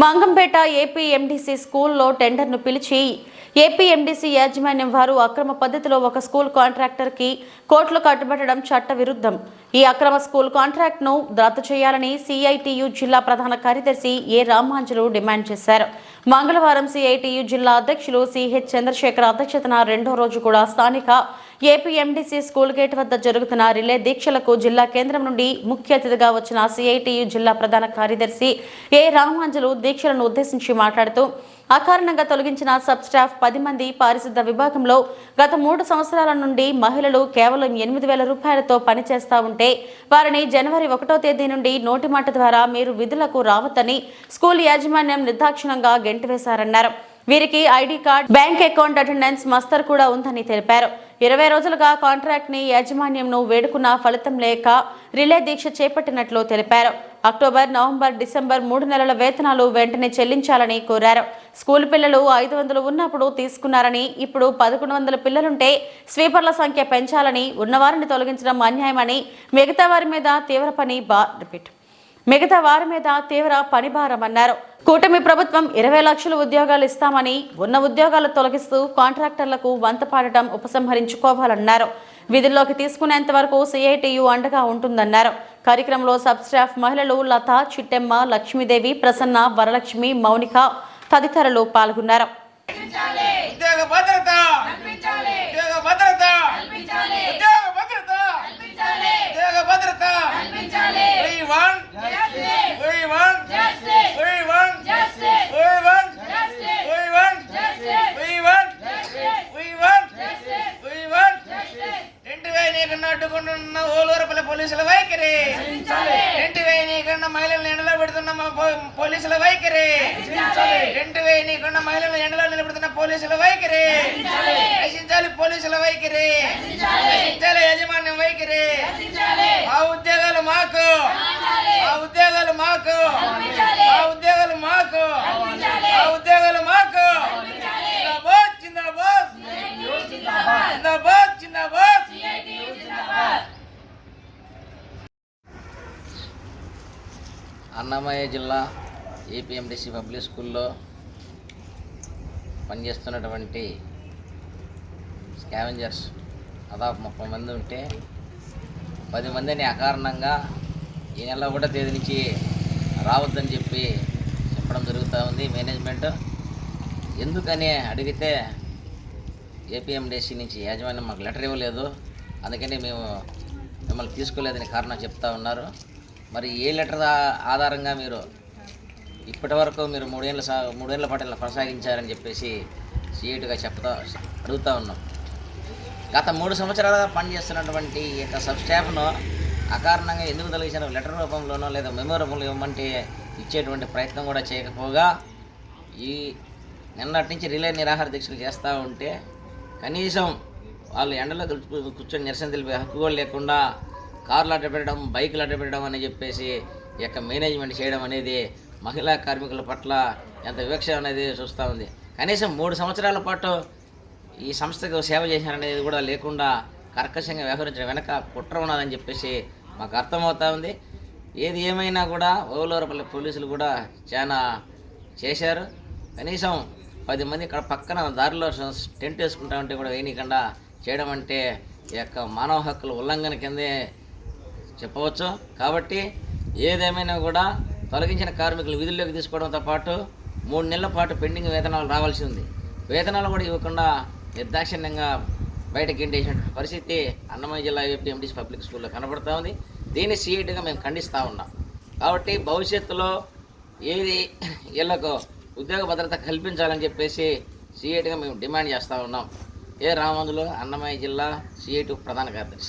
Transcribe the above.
Mangampeta AP MDC స్కూల్లో టెండర్ను పిలిచి APMDC యాజమాన్యం వారు అక్రమ పద్ధతిలో ఒక స్కూల్ కాంట్రాక్టర్కి కోట్లు కట్టుబెట్టడం చట్ట విరుద్ధం ఈ అక్రమ స్కూల్ కాంట్రాక్ట్ను రద్దు చేయాలని సిఐటియు జిల్లా ప్రధాన కార్యదర్శి ఏ రామాంజలు డిమాండ్ చేశారు. మంగళవారం సిఐటియు జిల్లా అధ్యక్షులు సిహెచ్ చంద్రశేఖర్ అధ్యక్షతన రెండో రోజు కూడా స్థానిక ఏపీఎండీసీ స్కూల్ గేట్ వద్ద జరుగుతున్న రిలే దీక్షలకు జిల్లా కేంద్రం నుండి ముఖ్య అతిథిగా వచ్చిన సిఐటియు జిల్లా ప్రధాన కార్యదర్శి ఏ రామాంజలు దీక్షలను ఉద్దేశించి మాట్లాడుతూ అకారణంగా తొలగించిన సబ్ స్టాఫ్ పది మంది పారిశుద్ధ విభాగంలో గత మూడు సంవత్సరాల నుండి మహిళలు కేవలం ఎనిమిది వేల రూపాయలతో పనిచేస్తా ఉంటే వారిని జనవరి ఒకటో తేదీ నుండి నోటి మాట ద్వారా మీరు విధులకు రావద్దని స్కూల్ యాజమాన్యం నిర్దాక్షిణంగా గెంటివేశారన్నారు. వీరికి ID card bank account attendance muster కూడా ఉందని తెలిపారు. ఇరవై రోజులుగా కాంట్రాక్ట్ని యాజమాన్యంను వేడుకున్న ఫలితం లేక రిలే దీక్ష చేపట్టినట్లు తెలిపారు. అక్టోబర్ నవంబర్ డిసెంబర్ మూడు నెలల వేతనాలు వెంటనే చెల్లించాలని కోరారు. స్కూల్ పిల్లలు ఐదు వందలు ఉన్నప్పుడు తీసుకున్నారని ఇప్పుడు పదకొండు వందల పిల్లలుంటే స్వీపర్ల సంఖ్య పెంచాలని ఉన్నవారిని తొలగించడం అన్యాయమని మిగతా వారి మీద తీవ్ర పని బా రిపీట్. మిగతా వారి మీద తీవ్ర పనిభారం అన్నారు కూటమి ప్రభుత్వం ఇరవై లక్షల ఉద్యోగాలు ఇస్తామని ఉన్న ఉద్యోగాలు తొలగిస్తూ కాంట్రాక్టర్లకు వంత పాడటం ఉపసంహరించుకోవాలన్నారు. విధుల్లోకి తీసుకునేంత వరకు సిఐటియు అండగా ఉంటుందన్నారు. కార్యక్రమంలో సబ్ స్టాఫ్ మహిళలు లత చిట్టెమ్మ లక్ష్మీదేవి ప్రసన్న వరలక్ష్మి మౌనిక తదితరులు పాల్గొన్నారు. వైఖరి. రెండు వేల నీకన్నా మహిళలను ఎండలో పెడుతున్న పోలీసుల వైఖరి. రెండు వేల నీకన్నా మహిళలను ఎండలో నిలబెడుతున్న పోలీసుల వైఖరి. రక్షించాలి. పోలీసుల వైఖరి. రక్షించాలి. యాజమాన్యం వైఖరి. ఆ ఉద్యోగాలు మాకు ఆ ఉద్యోగాలు మాకు ఆ ఉద్యోగాలు మాకు ఆ ఉద్యోగాలు మాకు జిందాబాద్ జిందాబాద్ జిందాబాద్ జిందాబాద్ అన్నమయ్య జిల్లా ఏపీఎండిసి పబ్లిక్ స్కూల్లో పనిచేస్తున్నటువంటి స్కావెంజర్స్ దాదాపు ముప్పై మంది ఉంటే పది మందిని అకారణంగా ఈ నెల ఒకటో తేదీ నుంచి రావద్దని చెప్పి చెప్పడం జరుగుతూ ఉంది మేనేజ్మెంట్. ఎందుకని అడిగితే ఏపీఎండిసి నుంచి యాజమాన్యం మాకు లెటర్ ఇవ్వలేదు. అందుకని మేము మిమ్మల్ని తీసుకోలేదని కారణం చెప్తా ఉన్నారు. మరి ఏ లెటర్ ఆధారంగా మీరు ఇప్పటి వరకు మీరు మూడేళ్ళ సా మూడేళ్ళ పాటు ఇలా కొనసాగించారని చెప్పేసి సీఎట్గా చెప్తా అడుగుతా ఉన్నాం. గత మూడు సంవత్సరాలుగా పనిచేస్తున్నటువంటి ఈ యొక్క సబ్ స్టాఫ్ను అకారణంగా ఎందుకు తొలగించిన లెటర్ రూపంలోనో లేదా మెమో రూపంలో ఇవ్వమంటే ఇచ్చేటువంటి ప్రయత్నం కూడా చేయకపోగా ఈ నిన్నటి నుంచి రిలే నిరాహార దీక్షలు చేస్తూ ఉంటే కనీసం వాళ్ళు ఎండలో కూర్చొని నిరసన తెలిపే హక్కు కూడా లేకుండా కార్లు అడ్డ పెట్టడం బైకులు అడ్డ పెట్టడం అని చెప్పేసి యొక్క మేనేజ్మెంట్ చేయడం అనేది మహిళా కార్మికుల పట్ల ఎంత వివక్ష అనేది చూస్తూ ఉంది. కనీసం మూడు సంవత్సరాల పాటు ఈ సంస్థకు సేవ చేశారనేది కూడా లేకుండా కర్కశంగా వ్యవహరించడం వెనక కుట్ర ఉన్నదని చెప్పేసి మాకు అర్థమవుతా ఉంది. ఏది ఏమైనా కూడా ఓలూరపల్లి పోలీసులు కూడా చాలా చేశారు. కనీసం పది మంది ఇక్కడ పక్కన దారిలో టెంట్ వేసుకుంటా ఉంటే కూడా వేయనీయకుండా చేయడం అంటే ఈ యొక్క మానవ హక్కుల ఉల్లంఘన కిందే చెప్పవచ్చు. కాబట్టి ఏదేమైనా కూడా తొలగించిన కార్మికులు విధుల్లోకి తీసుకోవడంతో పాటు మూడు నెలల పాటు పెండింగ్ వేతనాలు రావాల్సి ఉంది. వేతనాలు కూడా ఇవ్వకుండా నిర్దాక్షిణ్యంగా బయటకి గెంటేసినటువంటి పరిస్థితి అన్నమయ్య జిల్లా ఏపీఎండిసి పబ్లిక్ స్కూల్లో కనబడుతూ ఉంది. దీన్ని సీఈటీగా మేము ఖండిస్తూ ఉన్నాం. కాబట్టి భవిష్యత్తులో ఏది వీళ్ళకు ఉద్యోగ భద్రత కల్పించాలని చెప్పేసి సీఈటీగా మేము డిమాండ్ చేస్తూ ఉన్నాం. ఏ రామందులు అన్నమయ్య జిల్లా సీఈటీ ప్రధాన కార్యదర్శి.